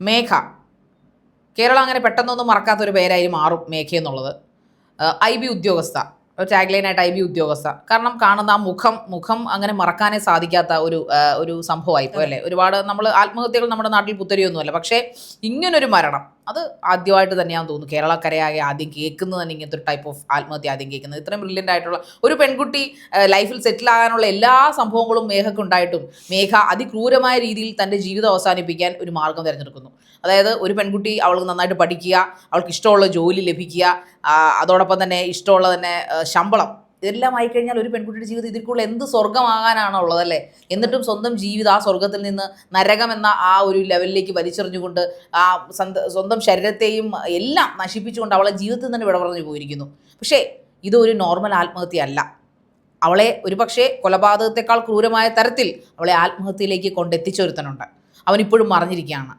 മേഘ. കേരളം അങ്ങനെ പെട്ടെന്നൊന്നും മറക്കാത്തൊരു പേരായി മാറും മേഘ എന്നുള്ളത്. ഐ ബി ഉദ്യോഗസ്ഥ. ഒരു ടാഗ്ലൈനായിട്ട് ഐ ബി ഉദ്യോഗസ്ഥ. കാരണം കാണുന്ന ആ മുഖം മുഖം അങ്ങനെ മറക്കാനേ സാധിക്കാത്ത ഒരു ഒരു സംഭവമായിപ്പോ അല്ലേ? ഒരുപാട് നമ്മൾ ആത്മഹത്യകൾ നമ്മുടെ നാട്ടിൽ പുത്തരിയൊന്നുമല്ല. പക്ഷേ ഇങ്ങനൊരു മരണം അത് ആദ്യമായിട്ട് തന്നെയാണെന്ന് തോന്നുന്നു. കേരളക്കരയാകെ ആദ്യം കേൾക്കുന്നത് തന്നെ ഇങ്ങനത്തെ ഒരു ടൈപ്പ് ഓഫ് ആത്മഹത്യ ആദ്യം കേൾക്കുന്നത്. ഇത്രയും ബ്രില്യന്റ് ആയിട്ടുള്ള ഒരു പെൺകുട്ടി ലൈഫിൽ സെറ്റിൽ ആകാനുള്ള എല്ലാ സംഭവങ്ങളും മേഘക്ക് ഉണ്ടായിട്ടും മേഘ അതിക്രൂരമായ രീതിയിൽ തന്റെ ജീവിതം അവസാനിപ്പിക്കാൻ ഒരു മാർഗം തിരഞ്ഞെടുക്കുന്നു. അതായത് ഒരു പെൺകുട്ടി അവൾക്ക് നന്നായിട്ട് പഠിക്കുക അവൾക്ക് ഇഷ്ടമുള്ള ജോലി ലഭിക്കുക അതോടൊപ്പം തന്നെ ഇഷ്ടമുള്ള തന്നെ ശമ്പളം ഇതെല്ലാം ആയിക്കഴിഞ്ഞാൽ ഒരു പെൺകുട്ടിയുടെ ജീവിതം ഇതിൽ കൂടുതൽ എന്ത് സ്വർഗമാകാനാണോ ഉള്ളതല്ലേ എന്നിട്ടും സ്വന്തം ജീവിതം ആ സ്വർഗത്തിൽ നിന്ന് നരകം എന്ന ആ ഒരു ലെവലിലേക്ക് വലിച്ചെറിഞ്ഞുകൊണ്ട് ആ സ്വന്ത സ്വന്തം ശരീരത്തെയും എല്ലാം നശിപ്പിച്ചുകൊണ്ട് അവളെ ജീവിതത്തിൽ തന്നെ വിട പറഞ്ഞു പോയിരിക്കുന്നു. പക്ഷേ ഇതൊരു നോർമൽ ആത്മഹത്യയല്ല അവളെ ഒരുപക്ഷെ കൊലപാതകത്തെക്കാൾ ക്രൂരമായ തരത്തിൽ അവളെ ആത്മഹത്യയിലേക്ക് കൊണ്ടെത്തിച്ചൊരുത്തനുണ്ട് അവനിപ്പോഴും മറിഞ്ഞിരിക്കുകയാണ്.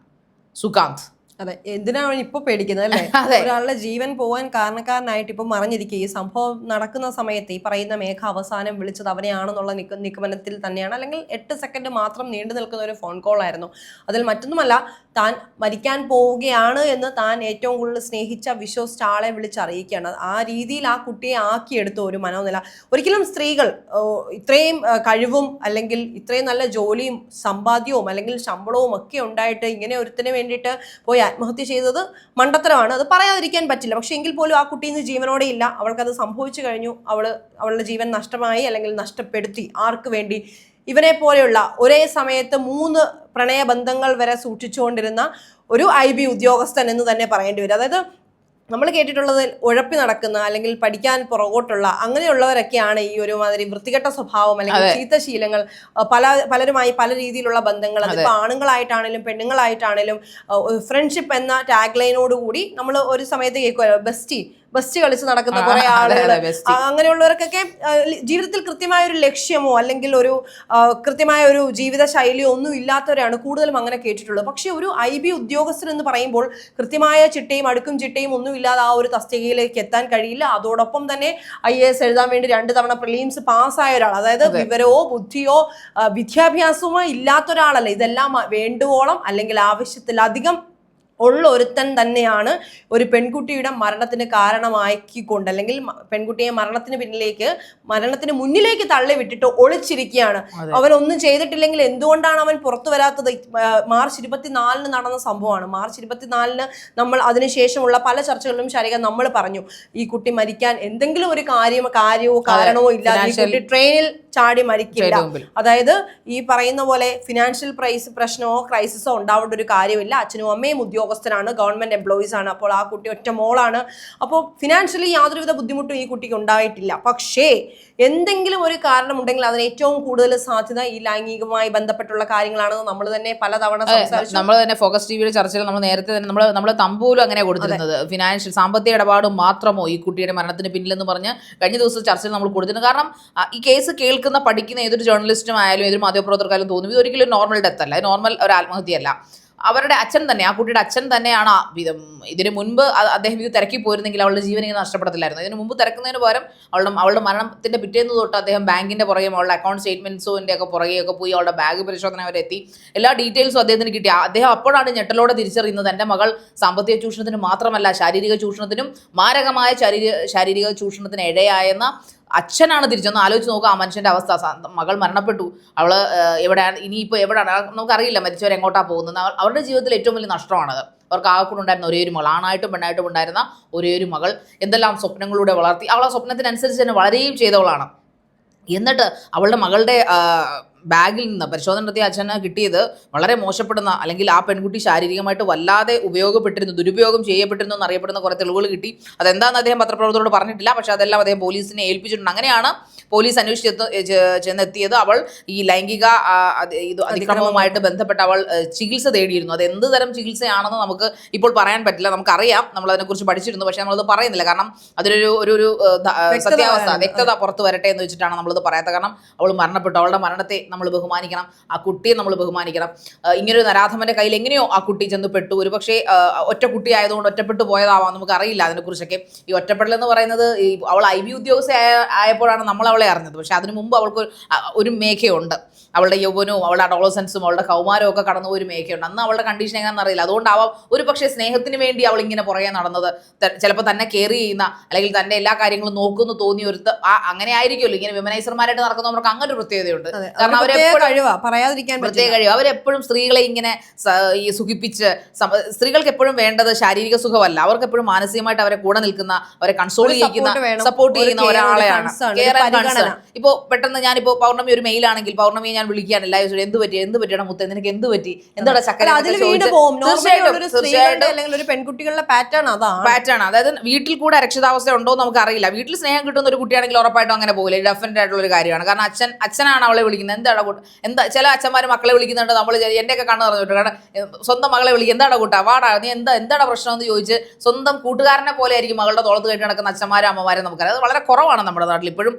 സുകാന്ത്. അതെ എന്തിനാണ് ഇപ്പൊ പേടിക്കുന്നത് അല്ലേ. ഒരാളുടെ ജീവൻ പോവാൻ കാരണക്കാരനായിട്ട് ഇപ്പൊ മറിഞ്ഞിരിക്കുക. ഈ സംഭവം നടക്കുന്ന സമയത്ത് ഈ പറയുന്ന മേഘ അവസാനം വിളിച്ചത് അവനെയാണെന്നുള്ള നിഗ- നിഗമനത്തിൽ തന്നെയാണ്. അല്ലെങ്കിൽ എട്ട് സെക്കൻഡ് മാത്രം നീണ്ടു നിൽക്കുന്ന ഒരു ഫോൺ കോൾ ആയിരുന്നു. അതിൽ മറ്റൊന്നുമല്ല താൻ മരിക്കാൻ പോവുകയാണ് എന്ന് താൻ ഏറ്റവും കൂടുതൽ സ്നേഹിച്ച വിശ്വസിച്ച ആളെ വിളിച്ചറിയിക്കുകയാണ്. ആ രീതിയിൽ ആ കുട്ടിയെ ആക്കിയെടുത്ത ഒരു മനോനില. ഒരിക്കലും സ്ത്രീകൾ ഇത്രയും കഴിവും അല്ലെങ്കിൽ ഇത്രയും നല്ല ജോലിയും സമ്പാദ്യവും അല്ലെങ്കിൽ ശമ്പളവും ഒക്കെ ഉണ്ടായിട്ട് ഇങ്ങനെ ഒരുത്തിന് വേണ്ടിയിട്ട് പോയി ആത്മഹത്യ ചെയ്തത് മണ്ടത്തരമാണ്. അത് പറയാതിരിക്കാൻ പറ്റില്ല. പക്ഷെ എങ്കിൽ പോലും ആ കുട്ടി ഇന്ന് ജീവനോടെ ഇല്ല. അവൾക്കത് സംഭവിച്ചു കഴിഞ്ഞു. അവൾ അവളുടെ ജീവൻ നഷ്ടമായി അല്ലെങ്കിൽ നഷ്ടപ്പെടുത്തി. ആർക്ക് വേണ്ടി? ഇവനെ പോലെയുള്ള ഒരേ സമയത്ത് മൂന്ന് പ്രണയബന്ധങ്ങൾ വരെ സൂക്ഷിച്ചുകൊണ്ടിരുന്ന ഒരു ഐ ബി ഉദ്യോഗസ്ഥൻ എന്ന് തന്നെ പറയേണ്ടി വരും. അതായത് നമ്മൾ കേട്ടിട്ടുള്ളത് ഉഴപ്പി നടക്കുന്ന അല്ലെങ്കിൽ പഠിക്കാൻ പുറകോട്ടുള്ള അങ്ങനെയുള്ളവരൊക്കെയാണ് ഈ ഒരു മാതിരി വൃത്തികെട്ട സ്വഭാവം അല്ലെങ്കിൽ ചീത്തശീലങ്ങൾ പല പലരുമായി പല രീതിയിലുള്ള ബന്ധങ്ങൾ അതിപ്പോ ആണുങ്ങളായിട്ടാണേലും പെണ്ണുങ്ങളായിട്ടാണേലും ഫ്രണ്ട്ഷിപ്പ് എന്ന ടാഗ് ലൈനോട് കൂടി നമ്മൾ ഒരു സമയത്ത് കേൾക്കുമല്ലോ ബെസ്റ്റി ബെസ്റ്റ് കളിച്ച് നടക്കുന്ന കുറെ ആളുകൾ അങ്ങനെയുള്ളവർക്കൊക്കെ ജീവിതത്തിൽ കൃത്യമായ ഒരു ലക്ഷ്യമോ അല്ലെങ്കിൽ ഒരു കൃത്യമായ ഒരു ജീവിത ശൈലിയോ ഒന്നും ഇല്ലാത്തവരാണ് കൂടുതലും അങ്ങനെ കേട്ടിട്ടുള്ളത്. പക്ഷെ ഒരു ഐ ബി ഉദ്യോഗസ്ഥൻ എന്ന് പറയുമ്പോൾ കൃത്യമായ ചിട്ടയും അടുക്കും ചിട്ടയും ഒന്നും ഇല്ലാതെ ആ ഒരു തസ്തികയിലേക്ക് എത്താൻ കഴിയില്ല. അതോടൊപ്പം തന്നെ ഐ എ എസ് എഴുതാൻ വേണ്ടി രണ്ട് തവണ പ്രിലിംസ് പാസ്സായ ഒരാൾ അതായത് വിവരമോ ബുദ്ധിയോ വിദ്യാഭ്യാസമോ ഇല്ലാത്ത ഒരാളല്ല ഇതെല്ലാം വേണ്ടുവോളം അല്ലെങ്കിൽ ആവശ്യത്തിലധികം ഉള്ള ഒരുത്തൻ തന്നെയാണ് ഒരു പെൺകുട്ടിയുടെ മരണത്തിന് കാരണമാക്കിക്കൊണ്ട് അല്ലെങ്കിൽ പെൺകുട്ടിയെ മരണത്തിന് പിന്നിലേക്ക് മരണത്തിന് മുന്നിലേക്ക് തള്ളി വിട്ടിട്ട് ഒളിച്ചിരിക്കുകയാണ്. അവൻ ഒന്നും ചെയ്തിട്ടില്ലെങ്കിൽ എന്തുകൊണ്ടാണ് അവൻ പുറത്തു വരാത്തത്? മാർച്ച് ഇരുപത്തിനാലിന് നടന്ന സംഭവമാണ്. മാർച്ച് ഇരുപത്തിനാലിന് നമ്മൾ അതിനുശേഷമുള്ള പല ചർച്ചകളിലും ശരിക നമ്മൾ പറഞ്ഞു. ഈ കുട്ടി മരിക്കാൻ എന്തെങ്കിലും ഒരു കാര്യം കാര്യമോ കാരണമോ ഇല്ലാതെ ട്രെയിനിൽ ചാടി മരിക്കില്ല. അതായത് ഈ പറയുന്ന പോലെ ഫിനാൻഷ്യൽ പ്രൈസ് പ്രശ്നമോ ക്രൈസിസോ ഉണ്ടാവേണ്ട ഒരു കാര്യമില്ല. അച്ഛനും അമ്മയും ഉദ്യോഗസ്ഥരാണ് ഗവൺമെന്റ് എംപ്ലോയീസ് ആണ്. അപ്പോൾ ആ കുട്ടി ഒറ്റ മോളാണ്. അപ്പോൾ ഫിനാൻഷ്യലി യാതൊരുവിധ ബുദ്ധിമുട്ടും ഈ കുട്ടിക്ക് ഉണ്ടായിട്ടില്ല. പക്ഷേ എന്തെങ്കിലും ഒരു കാരണമുണ്ടെങ്കിൽ അതിന് ഏറ്റവും കൂടുതൽ സാധ്യത ഈ ലൈംഗികമായി ബന്ധപ്പെട്ടുള്ള കാര്യങ്ങളാണെന്ന് നമ്മൾ തന്നെ പലതവണ നമ്മൾ തന്നെ ഫോക്കസ് ടി വിയുടെ ചർച്ചയിൽ നമ്മൾ നേരത്തെ തന്നെ നമ്മൾ നമ്മൾ തമ്പൂലും അങ്ങനെ കൊടുത്തിരുന്നത്. ഫിനാൻഷ്യൽ സാമ്പത്തിക ഇടപാട് മാത്രമോ ഈ കുട്ടിയുടെ മരണത്തിന് പിന്നിലെന്ന് പറഞ്ഞ് കഴിഞ്ഞ ദിവസം ചർച്ചയിൽ നമ്മൾ കൊടുത്തിരുന്നു. കാരണം ഈ കേസ് കേൾക്കുന്ന പഠിക്കുന്ന ഏതൊരു ജേർണലിസ്റ്റും ആയാലും ഏതൊരു മാധ്യമപ്രവർത്തകർക്കായാലും തോന്നും ഇത് ഒരിക്കലും നോർമൽ ഡെത്ത് അല്ല. നോർമൽ ഒരു ആത്മഹത്യയല്ല അവരുടെ അച്ഛൻ തന്നെ ആ കുട്ടിയുടെ അച്ഛൻ തന്നെയാണ് ഇതിനു മുൻപ് അദ്ദേഹം ഇത് തിരക്കി പോയിരുന്നെങ്കിൽ അവളുടെ ജീവൻ ഇങ്ങനെ നഷ്ടപ്പെടത്തില്ലായിരുന്നു. ഇതിന് മുമ്പ് തിരക്കുന്നതിന് പകരം അവളുടെ അവളുടെ മരണത്തിന്റെ പിറ്റേന്ന് തൊട്ട് അദ്ദേഹം ബാങ്കിന്റെ പുറകെ അവളുടെ അക്കൗണ്ട് സ്റ്റേറ്റ്മെന്റ്സിന്റെ ഒക്കെ പുറകെയൊക്കെ പോയി അവളുടെ ബാഗ് പരിശോധന വരെ എത്തി. എല്ലാ ഡീറ്റെയിൽസും അദ്ദേഹത്തിന് കിട്ടി. അദ്ദേഹം അപ്പോഴാണ് ഞെട്ടലോടെ തിരിച്ചറിയുന്നത്. എന്റെ മകൾ സാമ്പത്തിക ചൂഷണത്തിന് മാത്രമല്ല ശാരീരിക ചൂഷണത്തിനും മാരകമായ ശാരീരിക ചൂഷണത്തിന് ഇടയായെന്ന അച്ഛനാണ് തിരിച്ചൊന്ന് ആലോചിച്ച് നോക്കുക ആ മനുഷ്യന്റെ അവസ്ഥ. മകൾ മരണപ്പെട്ടു. അവൾ എവിടെയാണ് ഇനിയിപ്പോൾ എവിടെയാണ് നമുക്കറിയില്ല മരിച്ചവർ എങ്ങോട്ടാണ് പോകുന്നത്. അവരുടെ ജീവിതത്തിൽ ഏറ്റവും വലിയ നഷ്ടമാണത് അവർക്ക് ആകെക്കൂടെ ഉണ്ടായിരുന്ന ഒരേ ഒരു മകൾ ആണായിട്ടും പെണ്ണായിട്ടും ഉണ്ടായിരുന്ന ഒരേ ഒരു മകൾ എന്തെല്ലാം സ്വപ്നങ്ങളിലൂടെ വളർത്തി. അവൾ ആ സ്വപ്നത്തിനനുസരിച്ച് തന്നെ വളരെയും ചെയ്തവളാണ്. എന്നിട്ട് അവളുടെ മകളുടെ ബാഗിൽ നിന്ന് പരിശോധന നടത്തിയ അച്ഛന് കിട്ടിയത് വളരെ മോശപ്പെടുന്ന അല്ലെങ്കിൽ ആ പെൺകുട്ടി ശാരീരികമായിട്ട് വല്ലാതെ ഉപയോഗപ്പെട്ടിരുന്നു ദുരുപയോഗം ചെയ്യപ്പെട്ടിരുന്നു എന്നറിയപ്പെടുന്ന കുറേ തെളിവുകൾ കിട്ടി. അതെന്താണെന്ന് അദ്ദേഹം പത്രപ്രവർത്തകരോട് പറഞ്ഞിട്ടില്ല. പക്ഷേ അതെല്ലാം അദ്ദേഹം പോലീസിനെ ഏൽപ്പിച്ചിട്ടുണ്ട്. അങ്ങനെയാണ് പോലീസ് അന്വേഷിച്ചെത്ത് ചെന്നെത്തിയത് അവൾ ഈ ലൈംഗിക ഇത് അതിക്രമവുമായിട്ട് ബന്ധപ്പെട്ട് അവൾ ചികിത്സ തേടിയിരുന്നു. അത് എന്ത് തരം ചികിത്സയാണെന്ന് നമുക്ക് ഇപ്പോൾ പറയാൻ പറ്റില്ല. നമുക്കറിയാം. നമ്മൾ അതിനെക്കുറിച്ച് പഠിച്ചിരുന്നു. പക്ഷേ നമ്മളത് പറയുന്നില്ല. കാരണം അതിലൊരു ഒരു ഒരു സത്യാവസ്ഥ വ്യക്തത പുറത്തു വരട്ടെ എന്ന് വെച്ചിട്ടാണ് നമ്മളത് പറയാത്തത്. കാരണം അവൾ മരണപ്പെട്ടു. അവളുടെ മരണത്തെ നമ്മൾ ബഹുമാനിക്കണം. ആ കുട്ടിയെ നമ്മൾ ബഹുമാനിക്കണം. ഇങ്ങനൊരു നരാധമന്റെ കയ്യിൽ എങ്ങനെയോ ആ കുട്ടി ചെന്ന് പെട്ടു ഒരു പക്ഷേ ഒറ്റ കുട്ടി ആയതുകൊണ്ട് ഒറ്റപ്പെട്ടു പോയതാവാം. നമുക്ക് അറിയില്ല അതിനെക്കുറിച്ചൊക്കെ. ഈ ഒറ്റപ്പെടൽ എന്ന് പറയുന്നത് അവൾ ഐ ബി ഉദ്യോഗസ്ഥ ആയപ്പോഴാണ് നമ്മൾ അവളെ അറിഞ്ഞത്. പക്ഷെ അതിനു മുമ്പ് അവൾക്ക് ഒരു- മേഘയുണ്ട്. അവളുടെ യൗവനവും അവളുടെ അഡോളസൻസും അവളുടെ കൗമാരവും ഒക്കെ കടന്നു ഒരു മേഖലയുണ്ട് അന്ന് അവളുടെ കണ്ടീഷൻ എങ്ങനെയാണെന്ന് അറിയില്ല. അതുകൊണ്ടാവാം ഒരു പക്ഷേ സ്നേഹത്തിന് വേണ്ടി അവൾ ഇങ്ങനെ പുറകെ നടന്നത്. ചിലപ്പോൾ തന്നെ കെയർ ചെയ്യുന്ന അല്ലെങ്കിൽ തന്നെ എല്ലാ കാര്യങ്ങളും നോക്കുന്നു തോന്നി ഒരു ആ അങ്ങനെ ആയിരിക്കുമല്ലോ. ഇങ്ങനെ വിമനൈസർമാരായിട്ട് നടക്കുന്നവർക്ക് അങ്ങനെ ഒരു പ്രത്യേകതയുണ്ട് കാരണം അവരെ പറയാതിരിക്കാൻ പ്രത്യേക കഴിവ്. അവരെപ്പോഴും സ്ത്രീകളെ ഇങ്ങനെ ഈ സുഖിപ്പിച്ച് സ്ത്രീകൾക്ക് എപ്പോഴും വേണ്ടത് ശാരീരിക സുഖമല്ല. അവർക്ക് എപ്പോഴും മാനസികമായിട്ട് അവരെ കൂടെ നിൽക്കുന്ന അവരെ കൺസോൾ ചെയ്യുന്ന ചെയ്യിക്കുന്ന സപ്പോർട്ട് ചെയ്യുന്ന ഒരാളെയാണ്. ഇപ്പോ പെട്ടെന്ന് ഞാനിപ്പോ പൗർണമി ഒരു മെയിലാണെങ്കിൽ പൗർണമിയെ ഞാൻ വിളിക്കാൻ എല്ലാ ദിവസവും. എന്ത് പറ്റി? എന്ത് പറ്റിയാണ് മുത്ത? നിനക്ക് എന്ത് പറ്റി? എന്താ ചക്കര പെൺകുട്ടികളുടെ പാറ്റേൺ അതാണ്. പാറ്റേൺ അതായത് വീട്ടിൽ കൂടെ അരക്ഷിതാവസ്ഥ ഉണ്ടോ എന്ന് നമുക്ക് അറിയില്ല വീട്ടിൽ സ്നേഹം കിട്ടുന്ന ഒരു കുട്ടിയാണെങ്കിൽ ഉറപ്പായിട്ടും അങ്ങനെ പോകില്ല. ഡെഫിനറ്റ് ആയിട്ടുള്ള ഒരു കാര്യമാണ്. കാരണം അച്ഛൻ അച്ഛനാണ് അവളെ വിളിക്കുന്നത്. എന്താണ് കൂട്ട? എന്താ ചില അച്ഛന്മാർ മക്കളെ വിളിക്കുന്നുണ്ട്. നമ്മൾ എന്റെയൊക്കെ കണ്ണു പറഞ്ഞിട്ട് കാരണം സ്വന്തം മകളെ വിളിക്കും. എന്താണ് കൂട്ടാ? വാടാ. നീ എന്താ എന്താണ് പ്രശ്നം എന്ന് ചോദിച്ച് സ്വന്തം കൂട്ടുകാരനെ പോലെ ആയിരിക്കും മകളുടെ തോളത്ത് കെട്ടി നടക്കുന്ന അച്ഛന്മാരും അമ്മമാരും നമുക്കറിയാം. അത് വളരെ കുറവാണ് നമ്മുടെ നാട്ടിൽ. ഇപ്പോഴും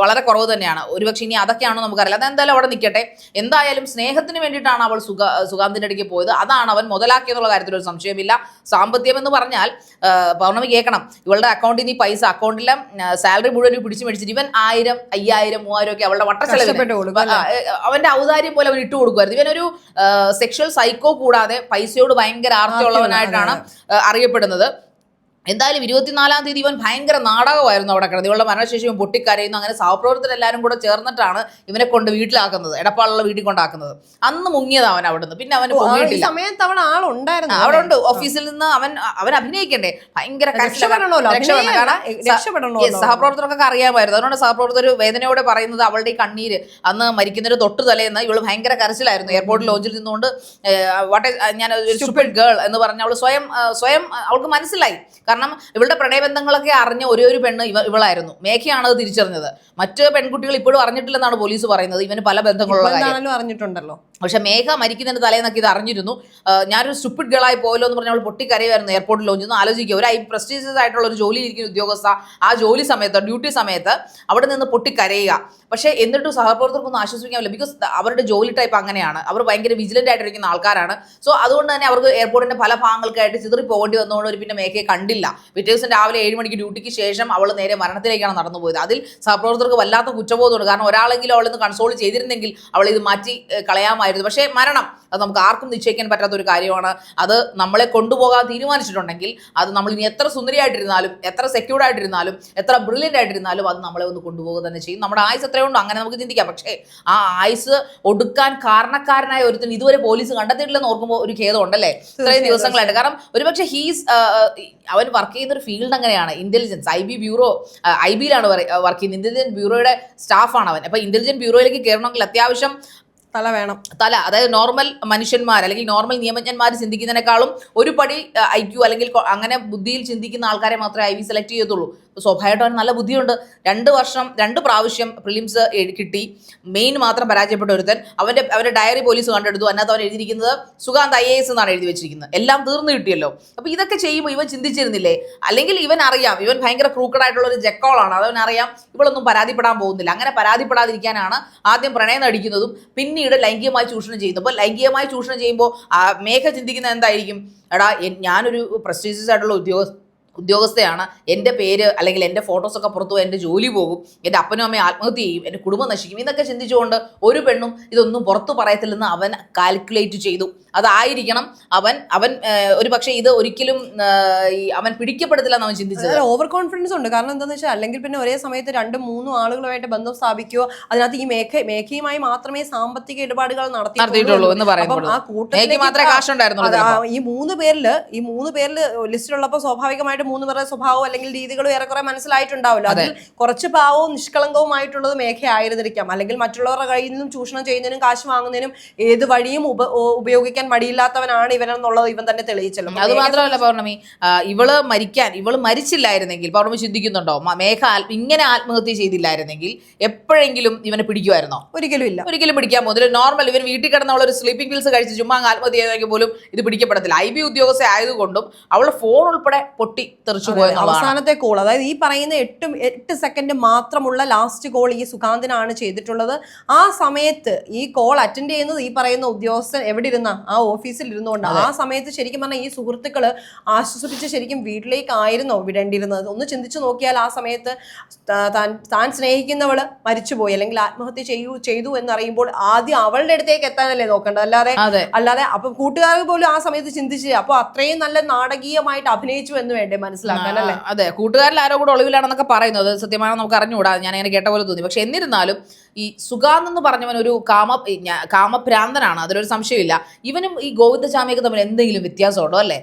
വളരെ കുറവ് തന്നെയാണ്. ഒരുപക്ഷെ ഇനി അതൊക്കെയാണോ നമുക്കറിയില്ല. അതെന്തായാലും അവിടെ നിൽക്കട്ടെ എന്തായാലും സ്നേഹത്തിന് വേണ്ടിയിട്ടാണ് അവൾ സുഖ സുഗാന്തിന്റെ അടുക്ക് പോയത്. അതാണ് അവൻ മുതലാക്കിയെന്നുള്ള കാര്യത്തിൽ ഒരു സംശയമില്ല. സാമ്പത്തികം എന്ന് പറഞ്ഞാൽ പൗർണമി കേൾക്കണം. ഇവളുടെ അക്കൗണ്ടിൽ നിന്ന് പൈസ അക്കൗണ്ടിലെ സാലറി മുഴുവൻ പിടിച്ചു മേടിച്ചിട്ട് ഇവൻ ആയിരം അയ്യായിരം മൂവായിരം ഒക്കെ അവളുടെ വട്ടച്ചെലവ് അവന്റെ ഔദാര്യം പോലെ അവൻ ഇട്ട് കൊടുക്കുമായിരുന്നു. ഇവനൊരു സെക്ഷൽ സൈക്കോ കൂടാതെ പൈസയോട് ഭയങ്കര ആർത്തിയുള്ളവനായിട്ടാണ് അറിയപ്പെടുന്നത്. എന്തായാലും ഇരുപത്തിനാലാം തീയതി ഇവൻ ഭയങ്കര നാടകമായിരുന്നു അവിടെ കിടന്നത്. ഇവളുടെ മരണശേഷിയും പൊട്ടിക്കരയുന്നു. അങ്ങനെ സഹപ്രവർത്തകർ എല്ലാവരും കൂടെ ചേർന്നിട്ടാണ് ഇവനെ കൊണ്ട് വീട്ടിലാക്കുന്നത് എടപ്പാളുള്ള വീട്ടിൽ കൊണ്ടാക്കുന്നത്. അന്ന് മുങ്ങിയത് അവൻ അവിടുന്ന്. പിന്നെ പൊങ്ങിയിട്ടില്ല. സമയത്ത് അവൻ ആളുണ്ടായിരുന്നു അവിടെ ഉണ്ട്. ഓഫീസിൽ നിന്ന് അവൻ അവൻ അഭിനയിക്കണ്ടേ? ഭയങ്കര സഹപ്രവർത്തകർക്കൊക്കെ അറിയാമായിരുന്നു. അതുകൊണ്ട് സഹപ്രവർത്തകർ വേദനയോടെ പറയുന്നത് അവളുടെ ഈ കണ്ണീര് അന്ന് മരിക്കുന്നൊരു തൊട്ട് തലേന്ന് ഇവൾ ഭയങ്കര കരച്ചിലായിരുന്നു. എയർപോർട്ട് ലോഞ്ചിൽ നിന്നുകൊണ്ട് വാട്ട് ഞാൻ ഗേൾ എന്ന് പറഞ്ഞ അവൾ സ്വയം സ്വയം അവൾക്ക് മനസ്സിലായി. കാരണം ഇവളുടെ പ്രണയബന്ധങ്ങളൊക്കെ അറിഞ്ഞ ഒരേ ഒരു പെണ്ണ് ഇവ ഇവളായിരുന്നു. മേഘയാണ് അത് തിരിച്ചറിഞ്ഞത്. മറ്റ് പെൺകുട്ടികൾ ഇപ്പോഴും അറിഞ്ഞിട്ടില്ലെന്നാണ് പോലീസ് പറയുന്നത്. ഇവന് പല ബന്ധങ്ങളുള്ള അറിഞ്ഞിട്ടുണ്ടല്ലോ. പക്ഷെ മേഘ മരിക്കുന്നതിന് തലേന്നൊക്കെ ഇത് അറിഞ്ഞിരുന്നു. ഞാനൊരു സ്റ്റുപ്പിഡ് ഗേളായി പോയല്ലോ എന്ന് പറഞ്ഞ അവൾ പൊട്ടിക്കരയായിരുന്നു എയർപോർട്ടിൽ ലോഞ്ച് ഒന്ന് ആലോചിക്കുക. ഒരു ഐ പ്രസ്റ്റീജിയസ് ആയിട്ടുള്ള ഒരു ജോലി ഇരിക്കുന്ന ഉദ്യോഗസ്ഥ ആ ജോലി സമയത്ത് ഡ്യൂട്ടി സമയത്ത് അവിടെ നിന്ന് പൊട്ടിക്കരയുക. പക്ഷേ എന്നിട്ടും സഹപ്രവർത്തകർക്കൊന്നും ആശ്വസിക്കാനില്ല ബിക്കോസ് അവരുടെ ജോലി ടൈപ്പ് അങ്ങനെയാണ്. അവർ ഭയങ്കര വിജിലന്റ് ആയിട്ടിരിക്കുന്ന ആൾക്കാരാണ്. സോ അതുകൊണ്ട് തന്നെ അവർക്ക് എയർപോർട്ടിന്റെ പല ഭാഗങ്ങൾക്കായിട്ട് ചിതറി പോകേണ്ടി വന്നുകൊണ്ട് ഒരു പിന്നെ മേഘയെ കണ്ടില്ല. പിറ്റേ ദിവസം രാവിലെ ഏഴ് മണിക്ക് ഡ്യൂട്ടിക്ക് ശേഷം അവൾ നേരെ മരണത്തിലേക്കാണ് നടന്നു പോയത്. അതിൽ സഹപ്രവർത്തകർക്ക് വല്ലാത്ത കുറ്റബോധമുണ്ട്. കാരണം ഒരാളെങ്കിലും അവൾ ഇന്ന് കൺസോൾ ചെയ്തിരുന്നെങ്കിൽ അവൾ ഇത് മാറ്റി ഏഹ്, കളയാമായിരുന്നു പക്ഷേ മരണം അത് നമുക്ക് ആർക്കും നിശ്ചയിക്കാൻ പറ്റാത്ത ഒരു കാര്യമാണ്. അത് നമ്മളെ കൊണ്ടുപോകാൻ തീരുമാനിച്ചിട്ടുണ്ടെങ്കിൽ അത് നമ്മൾ ഇനി എത്ര സുന്ദരിയായിട്ടിരുന്നാലും എത്ര സെക്യൂർഡ് ആയിട്ടിരുന്നാലും എത്ര ബ്രില്യന്റ് ആയിട്ടിരുന്നാലും അത് നമ്മളെ ഒന്ന് കൊണ്ടുപോകുക തന്നെ ചെയ്യും. നമ്മുടെ ആയുസ് എത്രയുണ്ടോ അങ്ങനെ നമുക്ക് ചിന്തിക്കാം. പക്ഷേ ആ ആയുസ് ഒടുക്കാൻ കാരണക്കാരനായ ഒരുത്തൻ ഇതുവരെ പോലീസ് കണ്ടെത്തിയിട്ടില്ലെന്ന് ഓർക്കുമ്പോൾ ഒരു ഖേദം ഉണ്ടല്ലേ ഇത്രയും ദിവസങ്ങളായിട്ട്. കാരണം ഒരുപക്ഷെ ഹീസ് അവൻ വർക്ക് ചെയ്യുന്ന ഒരു ഫീൽഡ് അങ്ങനെയാണ്. Intelligence I B bureau I ബിയിലാണ് work ചെയ്യുന്നത്. ഇന്റലിജൻസ് ബ്യൂറോയുടെ സ്റ്റാഫാണ് അവൻ. അപ്പൊ ഇന്റലിജൻസ് ബ്യൂറോയിലേക്ക് കയറണമെങ്കിൽ അത്യാവശ്യം തല വേണം. തല അതായത് നോർമൽ മനുഷ്യന്മാർ അല്ലെങ്കിൽ നോർമൽ നിയമജ്ഞന്മാർ ചിന്തിക്കുന്നതിനേക്കാളും ഒരു പടി ഐ ക്യു അല്ലെങ്കിൽ അങ്ങനെ ബുദ്ധിയിൽ ചിന്തിക്കുന്ന ആൾക്കാരെ മാത്രമേ ഐ വി സെലക്ട് ചെയ്യത്തുള്ളൂ. സ്വാഭാവികമായിട്ടും അവന് നല്ല ബുദ്ധിയുണ്ട്. രണ്ട് വർഷം രണ്ട് പ്രാവശ്യം പ്രിലിംസ് കിട്ടി. മെയിൻ മാത്രം പരാജയപ്പെട്ട ഒരുത്തൻ അവന്റെ അവന്റെ ഡയറി പോലീസ് കണ്ടെടുത്തു. അതിനകത്ത് അവൻ എഴുതിയിരിക്കുന്നത് സുഗാന്ത് ഐ എ എസ് എന്നാണ് എഴുതി വെച്ചിരിക്കുന്നത്. എല്ലാം തീർന്നു കിട്ടിയല്ലോ. അപ്പോൾ ഇതൊക്കെ ചെയ്യുമ്പോൾ ഇവൻ ചിന്തിച്ചിരുന്നില്ലേ? അല്ലെങ്കിൽ ഇവൻ അറിയാം. ഇവൻ ഭയങ്കര ക്രൂക്കഡായിട്ടുള്ള ഒരു ജക്കോളാണ്. അതവൻ അറിയാം ഇവളൊന്നും പരാതിപ്പെടാൻ പോകുന്നില്ല. അങ്ങനെ പരാതിപ്പെടാതിരിക്കാനാണ് ആദ്യം പ്രണയം നടിക്കുന്നതും പിന്നീട് ലൈംഗികമായി ചൂഷണം ചെയ്യുന്നു. അപ്പോൾ ലൈംഗികമായി ചൂഷണം ചെയ്യുമ്പോൾ ആ മേഘ ചിന്തിക്കുന്നത് എന്തായിരിക്കും? എടാ ഞാനൊരു പ്രസ്റ്റീജിയസ് ആയിട്ടുള്ള ഉദ്യോഗ ഉദ്യോഗസ്ഥയാണ്. എന്റെ പേര് അല്ലെങ്കിൽ എന്റെ ഫോട്ടോസൊക്കെ പുറത്തു പോയി എന്റെ ജോലി പോകും. എന്റെ അപ്പനും അമ്മയും ആത്മഹത്യ ചെയ്യും. എന്റെ കുടുംബം നശിക്കും. എന്നൊക്കെ ചിന്തിച്ചുകൊണ്ട് ഒരു പെണ്ണും ഇതൊന്നും പുറത്തു പറയത്തില്ലെന്ന് അവൻ കാൽക്കുലേറ്റ് ചെയ്തു. അതായിരിക്കണം അവൻ അവൻ ഒരു പക്ഷേ ഇത് ഒരിക്കലും അവൻ പിടിക്കപ്പെടത്തില്ലെന്ന് അവൻ ചിന്തിച്ചത്. ഓവർ കോൺഫിഡൻസ് ഉണ്ട്. കാരണം എന്താണെന്ന് വെച്ചാൽ അല്ലെങ്കിൽ പിന്നെ ഒരേ സമയത്ത് രണ്ടും മൂന്നും ആളുകളുമായിട്ട് ബന്ധം സ്ഥാപിക്കുകയോ അതിനകത്ത് ഈ മേഖ മേഖയുമായി മാത്രമേ സാമ്പത്തിക ഇടപാടുകൾ നടത്തിയിട്ടുള്ളൂ എന്ന് പറയുന്നത് ഈ മൂന്ന് പേരിൽ ഈ മൂന്ന് പേരിൽ ലിസ്റ്റിലുള്ളപ്പോൾ സ്വാഭാവികമായിട്ട് മൂന്ന് പേരുടെ സ്വഭാവം അല്ലെങ്കിൽ രീതികളും ഏറെക്കുറെ മനസ്സിലായിട്ടുണ്ടാവില്ല. അതിൽ കുറച്ച് പാവവും നിഷ്കളങ്കവുമായിട്ടുള്ളത് മേഘ ആയിരുന്നിരിക്കാം. അല്ലെങ്കിൽ മറ്റുള്ളവരുടെ കയ്യിൽ നിന്നും ചൂഷണം ചെയ്യുന്നതിനും കാശ് വാങ്ങുന്നതിനും ഏത് വഴിയും ഉപ- ഉപയോഗിക്കാൻ മടിയില്ലാത്തവനാണ് ഇവനെന്നുള്ളത് ഇവൻ തന്നെ തെളിയിച്ചല്ലോ. അത് മാത്രമല്ല പൗർണമി ഇവൾ മരിക്കാൻ ഇവൾ മരിച്ചില്ലായിരുന്നെങ്കിൽ പൗർണമി ചിന്തിക്കുന്നുണ്ടോ? മേഘ ഇങ്ങനെ ആത്മഹത്യ ചെയ്തില്ലായിരുന്നെങ്കിൽ എപ്പോഴെങ്കിലും ഇവനെ പിടിക്കുമായിരുന്നോ? ഒരിക്കലും ഇല്ല. ഒരിക്കലും പിടിക്കാൻ പോകുന്നില്ല നോർമൽ ഇവൻ വീട്ടിൽ കിടന്നുള്ള ഒരു സ്ലീപ്പിംഗ് പിൽസ് കഴിച്ച് ചുമ്മാ ആത്മഹത്യ ചെയ്തെങ്കിൽ പോലും ഇത് പിടിക്കപ്പെടത്തില്ല. ഐ ബി ഉദ്യോഗസ്ഥ ആയതുകൊണ്ടും അവളുടെ ഫോൺ ഉൾപ്പെടെ പൊട്ടി തെറിച്ചു പോയത് അവസാനത്തെ കോൾ അതായത് ഈ പറയുന്ന എട്ട് എട്ട് സെക്കൻഡ് മാത്രമുള്ള ലാസ്റ്റ് കോൾ ഈ സുഖാന്തിനാണ് ചെയ്തിട്ടുള്ളത്. ആ സമയത്ത് ഈ കോൾ അറ്റൻഡ് ചെയ്യുന്നത് ഈ പറയുന്ന ഉദ്യോഗസ്ഥൻ എവിടെ ഇരുന്ന? ആ ഓഫീസിൽ ഇരുന്നുകൊണ്ട്. ആ സമയത്ത് ശരിക്കും പറഞ്ഞാൽ ഈ സുഹൃത്തുക്കൾ ആശ്വസിപ്പിച്ച് ശരിക്കും വീട്ടിലേക്കായിരുന്നോ വിടേണ്ടിയിരുന്നത്. ഒന്ന് ചിന്തിച്ചു നോക്കിയാൽ ആ സമയത്ത് താൻ താൻ സ്നേഹിക്കുന്നവൾ മരിച്ചുപോയി. അല്ലെങ്കിൽ ആത്മഹത്യ ചെയ്യൂ ചെയ്തു എന്നറിയുമ്പോൾ ആദ്യം അവളുടെ അടുത്തേക്ക് എത്താനല്ലേ നോക്കേണ്ടത്. അല്ലാതെ അല്ലാതെ അപ്പൊ കൂട്ടുകാർക്ക് പോലും ആ സമയത്ത് ചിന്തിച്ച് അപ്പൊ അത്രയും നല്ല നാടകീയമായിട്ട് അഭിനയിച്ചു എന്ന് വേണ്ടേ? മനസ്സിലാക്കാൻ അല്ലേ? അതെ കൂട്ടുകാരിൽ ആരോ കൂടെ ഒളിവിലാണെന്നൊക്കെ പറയുന്നത് സത്യമാണോ നമുക്ക് അറിഞ്ഞുകൂടാ. ഞാൻ അങ്ങനെ കേട്ട പോലെ തോന്നി. പക്ഷെ എന്നിരുന്നാലും ഈ സുഗാന്ത് എന്ന് പറഞ്ഞവൻ ഒരു കാമ കാമഭ്രാന്തനാണ്. അതിലൊരു സംശയമില്ല. ഇവനും ഈ ഗോവിന്ദചാമിയൊക്കെ തമ്മിൽ എന്തെങ്കിലും വ്യത്യാസമുണ്ടോ അല്ലേ?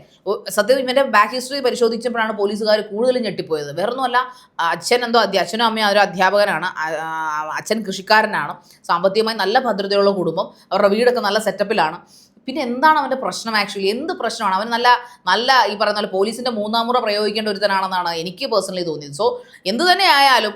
സത്യം ഇവന്റെ ബാക്ക് ഹിസ്റ്ററി പരിശോധിച്ചപ്പോഴാണ് പോലീസുകാർ കൂടുതലും ഞെട്ടിപ്പോയത്. വേറൊന്നുമല്ല അച്ഛൻ എന്തോ അധ്യ അച്ഛനും അമ്മയും ഒരു അധ്യാപകനാണ്. അച്ഛൻ കൃഷിക്കാരനാണ്. സാമ്പത്തികമായി നല്ല ഭദ്രതയുള്ള കുടുംബം. അവരുടെ വീടൊക്കെ നല്ല സെറ്റപ്പിലാണ് പിന്നെ എന്താണ് അവന്റെ പ്രശ്നം ആക്ച്വലി എന്ത് പ്രശ്നമാണ്? അവൻ നല്ല നല്ല ഈ പറയുന്ന പോലെ പോലീസിന്റെ മൂന്നാം മുറ പ്രയോഗിക്കേണ്ട ഒരുത്തനാണെന്നാണ് എനിക്ക് പേഴ്സണലി തോന്നിയത്. സോ എന്ത് തന്നെ ആയാലും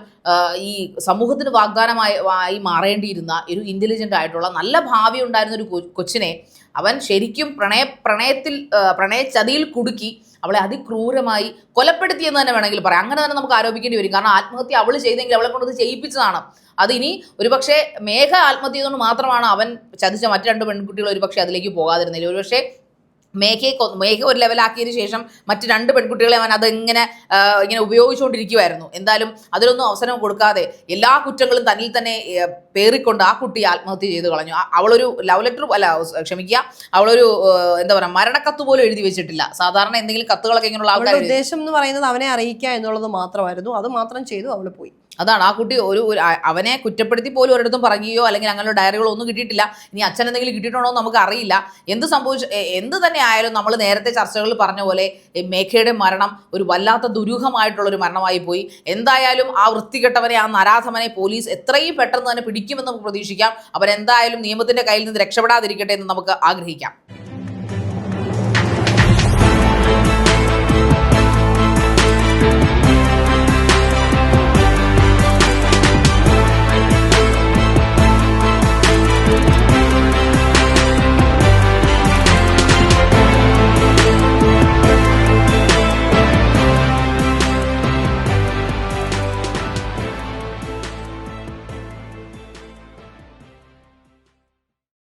ഈ സമൂഹത്തിന് വാഗ്ദാനമായി ആയി മാറേണ്ടിയിരുന്ന ഒരു ഇന്റലിജന്റ് ആയിട്ടുള്ള നല്ല ഭാവി ഉണ്ടായിരുന്ന ഒരു കൊച്ചിനെ അവൻ ശരിക്കും പ്രണയ പ്രണയത്തിൽ പ്രണയച്ചതിയിൽ കുടുക്കി അവളെ അതിക്രൂരമായി കൊലപ്പെടുത്തിയെന്ന് തന്നെ വേണമെങ്കിൽ പറയാം. അങ്ങനെ തന്നെ നമുക്ക് ആരോപിക്കേണ്ടി വരും. കാരണം ആത്മഹത്യ അവൾ ചെയ്തെങ്കിൽ അവളെ കൊണ്ടത് ചെയ്യിപ്പിച്ചതാണ്. അത് ഇനി ഒരുപക്ഷെ മേഘ ആത്മഹത്യ ചെയ്തുകൊണ്ട് മാത്രമാണ് അവൻ ചതിച്ച മറ്റു രണ്ട് പെൺകുട്ടികൾ ഒരുപക്ഷെ അതിലേക്ക് പോകാതിരുന്നില്ല. ഒരുപക്ഷെ മേഘയെ മേഘ ഒരു ലെവലാക്കിയതിനു ശേഷം മറ്റ് രണ്ട് പെൺകുട്ടികളെ അവൻ അതെങ്ങനെ ഇങ്ങനെ ഉപയോഗിച്ചുകൊണ്ടിരിക്കുമായിരുന്നു എന്തായാലും അതിലൊന്നും അവസരം കൊടുക്കാതെ എല്ലാ കുറ്റങ്ങളും തന്നിൽ തന്നെ പേറിക്കൊണ്ട് ആ കുട്ടി ആത്മഹത്യ ചെയ്ത് കളഞ്ഞു. അവളൊരു ലവ് ലെറ്റർ അല്ല ക്ഷമിക്കുക അവളൊരു എന്താ പറയുക മരണക്കത്ത് പോലും എഴുതി വെച്ചിട്ടില്ല. സാധാരണ എന്തെങ്കിലും കത്തുകളൊക്കെ ഇങ്ങനെയുള്ള ആൾക്കാർ ഉദ്ദേശം എന്ന് പറയുന്നത് അവനെ അറിയിക്കുക എന്നുള്ളത് മാത്രമായിരുന്നു. അത് മാത്രം ചെയ്തു അവൾ പോയി. അതാണ് ആ കുട്ടി ഒരു അവനെ കുറ്റപ്പെടുത്തി പോലും ഒരിടത്തും പറയുകയോ അല്ലെങ്കിൽ അങ്ങനെയുള്ള ഡയറികളോ ഒന്നും കിട്ടിയിട്ടില്ല. ഇനി അച്ഛൻ എന്തെങ്കിലും കിട്ടിയിട്ടുണ്ടോ എന്ന് നമുക്ക് അറിയില്ല. എന്ത് സംഭവിച്ചു എന്ത് തന്നെ ആയാലും നമ്മൾ നേരത്തെ ചർച്ചകളിൽ പറഞ്ഞ പോലെ മേഘയുടെ മരണം ഒരു വല്ലാത്ത ദുരൂഹമായിട്ടുള്ള ഒരു മരണമായി പോയി. എന്തായാലും ആ വൃത്തികെട്ടവനെ ആ നരാധമനെ പോലീസ് എത്രയും പെട്ടെന്ന് തന്നെ പിടിക്കുമെന്ന് നമുക്ക് പ്രതീക്ഷിക്കാം. അവൻ എന്തായാലും നിയമത്തിന്റെ കയ്യിൽ നിന്ന് രക്ഷപ്പെടാതിരിക്കട്ടെ എന്ന് നമുക്ക് ആഗ്രഹിക്കാം.